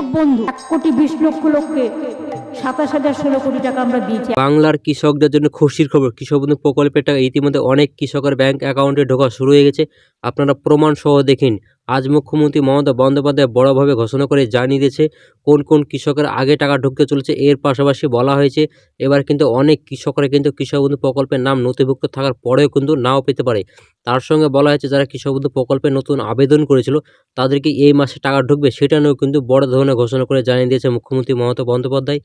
বন্ধু। এক কোটি বিশ লক্ষ লোককে সাতাশ হাজার ষোলো কোটি টাকা আমরা দিয়েছি। বাংলার কৃষকদের জন্য খুশির খবর। কৃষক বন্ধু প্রকল্পের টাকা ইতিমধ্যে অনেক কৃষকের ব্যাংক অ্যাকাউন্টে ঢোকা শুরু হয়ে গেছে। আপনারা প্রমাণ সহ দেখেন। আজ মুখ্যমন্ত্রী মমতা বন্দ্যোপাধ্যায় বড়ভাবে ঘোষণা করে জানিয়ে দিয়েছে, কোন কোন কৃষকের আগে টাকা ঢুকতে চলেছে। এর পাশাপাশি বলা হয়েছে, এবার কিন্তু অনেক কৃষকরা কিন্তু কৃষক বন্ধু প্রকল্পের নাম নথিভুক্ত থাকার পরেও কিন্তু নাও পেতে পারে। তার সঙ্গে বলা হয়েছে, যারা কৃষক বন্ধু প্রকল্পে নতুন আবেদন করেছিল, তাদেরকে এই মাসে টাকা ঢুকবে সেটা নিয়েও কিন্তু বড় ধরনের ঘোষণা করে জানিয়ে দিয়েছে মুখ্যমন্ত্রী মমতা বন্দ্যোপাধ্যায়।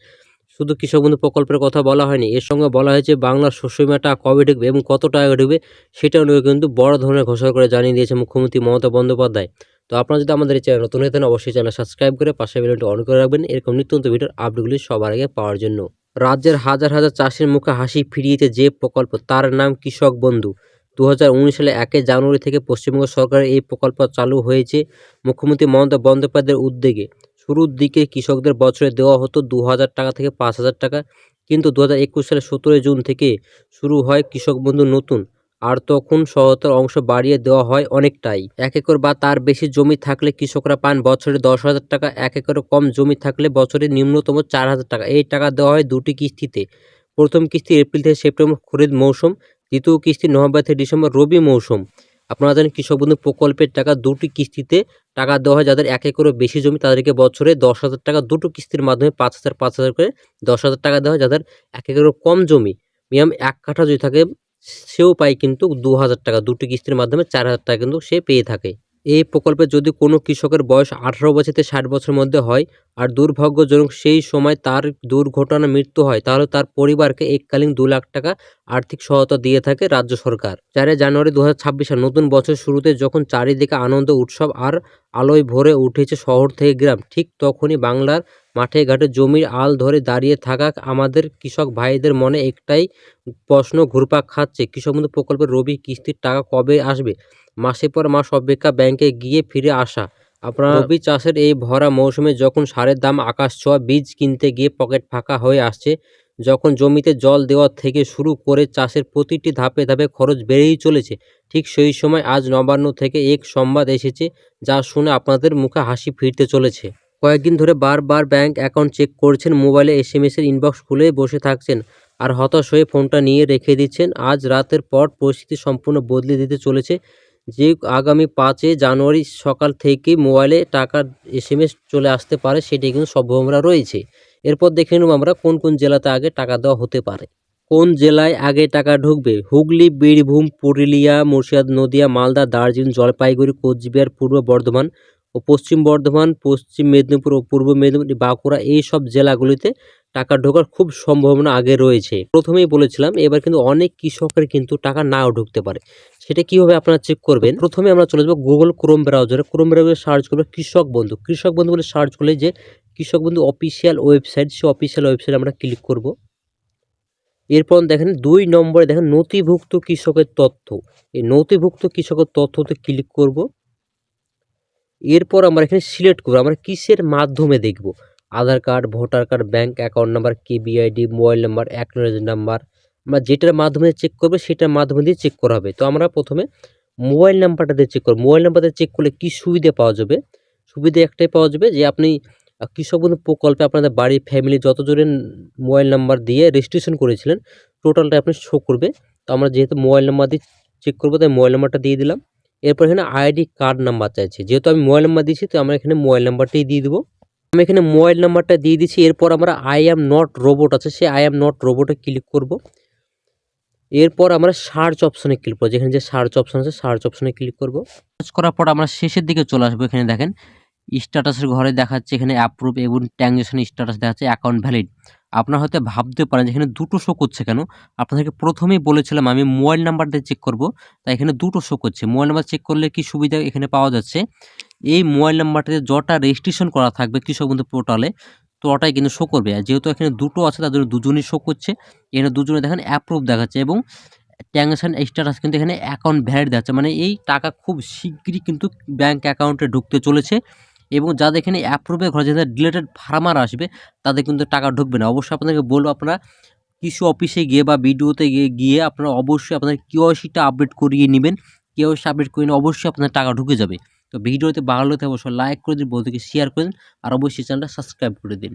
শুধু কৃষক বন্ধু প্রকল্পের কথা বলা হয়নি, এর সঙ্গে বলা হয়েছে বাংলার শস্য বিমা টাকা কবে ঢুকবে এবং কত টাকা ঢুকবে সেটাও নিয়ে কিন্তু বড় ধরনের ঘোষণা করে জানিয়ে দিয়েছে মুখ্যমন্ত্রী মমতা বন্দ্যোপাধ্যায়। তো আপনারা যদি আমাদের এই চ্যানেল নতুন হয়ে থাকেন, অবশ্যই চ্যানেল সাবস্ক্রাইব করে পাশে বেলটি অন করে রাখবেন। এরকম নিত্য নতুন ভিডিওর আপডেটগুলি সবার আগে পাওয়ার জন্য। রাজ্যের হাজার হাজার চাষির মুখে হাসি ফিরিয়েছে যে প্রকল্প, তার নাম কৃষক বন্ধু। দু হাজার উনিশ সালে একে জানুয়ারি থেকে পশ্চিমবঙ্গ সরকারের এই প্রকল্প চালু হয়েছে মুখ্যমন্ত্রী মমতা বন্দ্যোপাধ্যায়ের উদ্যোগে। শুরুর দিকে কৃষকদের বছরে দেওয়া হতো দু হাজার টাকা থেকে পাঁচ হাজার টাকা। কিন্তু দু হাজার একুশ সালের সতেরোই জুন থেকে শুরু হয় কৃষক বন্ধু নতুন। আর তখন সহায়তার অংশ বাড়িয়ে দেওয়া হয় অনেকটাই। এক একর বা তার বেশি জমি থাকলে কৃষকরা পান বছরে দশ হাজার টাকা। এক একরের কম জমি থাকলে বছরে নিম্নতম চার হাজার টাকা। এই টাকা দেওয়া হয় দুটি কিস্তিতে। প্রথম কিস্তি এপ্রিল থেকে সেপ্টেম্বর খরিদ মৌসুম। দ্বিতীয় কিস্তি নভেম্বর থেকে ডিসেম্বর রবি মৌসুম। আপনারা জানেন কৃষক বন্ধু প্রকল্পের টাকা দুটি কিস্তিতে টাকা দেওয়া হয়। যাদের এক একরও বেশি জমি, তাদেরকে বছরে দশ হাজার টাকা দুটো কিস্তির মাধ্যমে পাঁচ হাজার পাঁচ হাজার করে দশ হাজার টাকা দেওয়া হয়। যাদের এক একরও কম জমি, মিনিমাম এক কাঠা যদি থাকে, সেও পায় কিন্তু দু হাজার টাকা। দুটি কিস্তির মাধ্যমে চার হাজার টাকা কিন্তু সে পেয়ে থাকে। এই প্রকল্পে যদি কোনো কৃষকের বয়স আঠারো বছর থেকে ষাট বছরের মধ্যে হয় আর দুর্ভাগ্যজনক সেই সময় তার দুর্ঘটনা মৃত্যু হয়, তাহলে তার পরিবারকে এককালীন দু লাখ টাকা আর্থিক সহায়তা দিয়ে থাকে রাজ্য সরকার। চারে জানুয়ারি দু হাজার নতুন বছর শুরুতে যখন চারিদিকে আনন্দ, উৎসব আর আলোয় ভরে উঠেছে শহর থেকে গ্রাম, ঠিক তখনই বাংলার মাঠে ঘাটে জমির আল ধরে দাঁড়িয়ে থাকা আমাদের কৃষক ভাইদের মনে একটাই প্রশ্ন ঘুরপাক খাচ্ছে। কৃষক বন্ধু প্রকল্পের রবি কিস্তির টাকা কবে আসবে? মাসের পর মাস অপেক্ষা ব্যাংকে গিয়ে ফিরে আসা। আপনার রবি চাষের এই ভরা মৌসুমে যখন সারের দাম আকাশ ছোঁয়া, বীজ কিনতে গিয়ে পকেট ফাঁকা হয়ে আসছে, যখন জমিতে জল দেওয়া থেকে শুরু করে চাষের প্রতিটি ধাপে ধাপে খরচ বেড়েই চলেছে, ঠিক সেই সময় আজ নবান্ন থেকে এক সংবাদ এসেছে, যা শুনে আপনাদের মুখে হাসি ফিরতে চলেছে। কয়েকদিন ধরে বারবার ব্যাংক অ্যাকাউন্ট চেক করছেন, মোবাইলে এস এম এর ইনবক্স খুলে বসে থাকছেন আর হতাশ হয়ে ফোনটা নিয়ে রেখে দিচ্ছেন। আজ রাতের পর পরিস্থিতি সম্পূর্ণ বদলে দিতে চলেছে। যে আগামী পাঁচই জানুয়ারি সকাল থেকেই মোবাইলে টাকার এস এম এস চলে আসতে পারে, সেটি কিন্তু সম্ভাবনা রয়েছে। এরপর দেখে নেব আমরা কোন কোন জেলাতে আগে টাকা দেওয়া হতে পারে। কোন জেলায় আগে টাকা ঢুকবে? হুগলি, বীরভূম, পুরুলিয়া, মুর্শিদাবাদ, নদিয়া, মালদা, দার্জিলিং, জলপাইগুড়ি, কোচবিহার, পূর্ব বর্ধমান ও পশ্চিম বর্ধমান, পশ্চিম মেদিনীপুর ও পূর্ব মেদিনীপুর, বাঁকুড়া এই সব জেলাগুলিতে টাকা ঢোকার খুব সম্ভাবনা আগে রয়েছে। প্রথমেই বলেছিলাম, এবার কিন্তু অনেক কৃষকের কিন্তু টাকা নাও ঢুকতে পারে। সেটা কীভাবে আপনারা চেক করবেন? প্রথমে আমরা চলে যাব গুগল ক্রোম ব্রাউজারে ক্রোম ব্রাউজারে সার্চ করব কৃষক বন্ধু। কৃষক বন্ধু বলে সার্চ করলে যে কৃষক বন্ধু অফিসিয়াল ওয়েবসাইট সে অফিসিয়াল ওয়েবসাইট আমরা ক্লিক করব। এরপর দেখেন দুই নম্বরে দেখেন নথিভুক্ত কৃষকের তথ্য। এই নথিভুক্ত কৃষকের তথ্যতে ক্লিক করব। এরপর আমরা এখানে সিলেক্ট করব, আমরা কিসের মাধ্যমে দেখব? Aadhaar card voter card bank account number KBID mobile number acknowledge number আমরা যেটার মাধ্যমে চেক করবে, সেটার মাধ্যমে দিয়ে চেক করা হবে। তো আমরা প্রথমে মোবাইল নাম্বারটা দিয়ে চেক করব। মোবাইল নাম্বার দিয়ে চেক করলে কী সুবিধা পাওয়া যাবে? সুবিধা একটাই পাওয়া যাবে যে আপনি কৃষক বন্ধু প্রকল্পে আপনাদের বাড়ির ফ্যামিলি যতজনের মোবাইল নাম্বার দিয়ে রেজিস্ট্রেশন করেছিলেন টোটালটা আপনি শো করবে। তো আমরা যেহেতু মোবাইল নাম্বার দিয়ে চেক করব, তাই মোবাইল নাম্বারটা দিয়ে দিলাম। এরপর এখানে আইডি কার্ড নাম্বার চাইছে। যেহেতু আমি মোবাইল নাম্বার দিয়েছি, তো আমরা এখানে মোবাইল নাম্বারটাই দিয়ে দেবো। আমি এখানে মোবাইল নাম্বারটা দিয়ে দিচ্ছি এরপর আমরা আই অ্যাম নট রোবট আছে, সেই আই অ্যাম নট রোবটে ক্লিক করব। এরপর আমরা সার্চ অপশনে ক্লিক করব, যেখানে যে সার্চ অপশন আছে সার্চ অপশনে ক্লিক করব। সার্চ করার পর আমরা শেষের দিকে চলে আসব, এখানে দেখেন। স্ট্যাটাসের ঘরে দেখাচ্ছে এখানে অ্যাপ্রুভ এবং ট্রানজ্যাকশন স্ট্যাটাস দেখাচ্ছে অ্যাকাউন্ট ভ্যালিড আপনারা হয়তো ভাবতে পারেন যে এখানে দুটো শো করছে কেন? আপনাদেরকে প্রথমেই বলেছিলাম আমি মোবাইল নাম্বার দিয়ে চেক করব, তাই এখানে দুটো শো করছে। মোবাইল নাম্বার চেক করলে কি সুবিধা এখানে পাওয়া যাচ্ছে? এই মোবাইল নাম্বারটাতে যটা রেজিস্ট্রেশন করা থাকবে কৃষক বন্ধু পোর্টালে তটাই কিন্তু শো করবে। আর যেহেতু এখানে দুটো আছে, তাদের দুজনই শো করছে। এখানে দুজনে দেখেন অ্যাপ্রুভ দেখাচ্ছে এবং ট্রানজ্যাকশন স্ট্যাটাস কিন্তু এখানে অ্যাকাউন্ট ভ্যালিড দেখাচ্ছে। মানে এই টাকা খুব শীঘ্রই কিন্তু ব্যাঙ্ক অ্যাকাউন্টে ঢুকতে চলেছে। এবং যাদের এখানে অ্যাপ্রুভে ঘরে যাদের ডিলেটেড ফার্মার আসবে, তাদের কিন্তু টাকা ঢুকবে না। অবশ্যই আপনাদেরকে বলব, আপনারা কিছু অফিসে গিয়ে বা বিডিওতে গিয়ে গিয়ে আপনারা অবশ্যই আপনাদের কেওয়াইসিটা আপডেট করিয়ে নেবেন। কেওয়াইসি আপডেট করিয়ে অবশ্যই আপনার টাকা ঢুকে যাবে। তো ভিডিওতে লাগলে অবশ্যই লাইক করে দিন বন্ধুকে শেয়ার করে দিন, আর অবশ্যই চ্যানেলটা সাবস্ক্রাইব করে দিন।